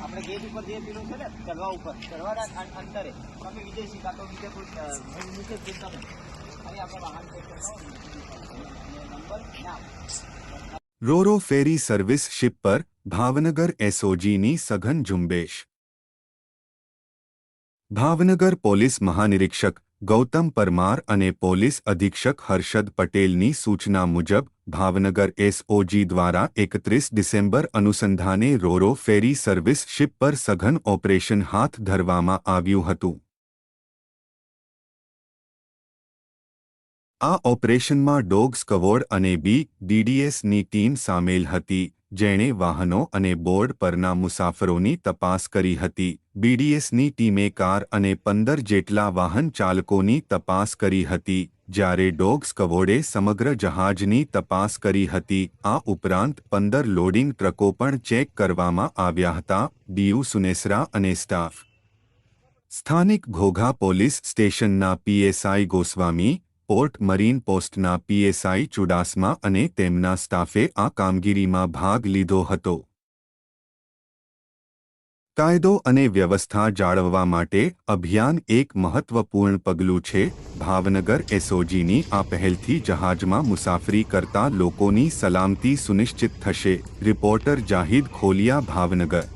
આપણે ગેટ ઉપર જે પેલું છે ને ચડવા ઉપર ચડવાના અં- અંતરે તમે વિદેશી કાં તો બીજા કોઈ અ, મૂકે જ નહીં તમે ખાલી આપણે વાહન ચેક કરતા હોય ને, અને નંબર નામ રોરો ફેરી સર્વિસ શિપ પર ભાવનગર એસઓજીની સઘન ઝુંબેશ ભાવનગર પોલીસ મહાનિરીક્ષક ગૌતમ પરમાર અને પોલીસ અધિક્ષક હર્ષદ પટેલની સૂચના મુજબ, ભાવનગર એસઓજી દ્વારા એકત્રીસ ડિસેમ્બર અનુસંધાને રોરો ફેરી સર્વિસ શિપ પર સઘન ઓપરેશન હાથ ધરવામાં આવ્યું હતું. આ ઓપરેશનમાં ડોગ સ્કવોડ અને બી ડીડીએસની ટીમ સામેલ હતી, જેણે વાહનો અને બોર્ડ પરના મુસાફરોની તપાસ કરી હતી. બીડીએસની ટીમે કાર અને પંદર જેટલા વાહન ચાલકોની તપાસ કરી હતી, જ્યારે ડોગ સ્કવોડે સમગ્ર જહાજની તપાસ કરી હતી. આ ઉપરાંત પંદર લોડિંગ ટ્રકો પણ ચેક કરવામાં આવ્યા હતા, ડીયુ સુનેસરા અને સ્ટાફ. સ્થાનિક ઘોઘા પોલીસ સ્ટેશનના પીએસઆઈ ગોસ્વામી પોર્ટ મરીન પોસ્ટના પીએસઆઈ ચુડાસમા અને તેમના સ્ટાફે આ કામગીરીમાં ભાગ લીધો હતો. કાયદો અને વ્યવસ્થા જાળવવા માટે અભિયાન એક મહત્વપૂર્ણ પગલું છે, ભાવનગર એસઓજીની આ પહેલથી જહાજમાં મુસાફરી કરતા લોકોની સલામતી સુનિશ્ચિત થશે, રિપોર્ટર જાહિદ ખોલિયા, ભાવનગર.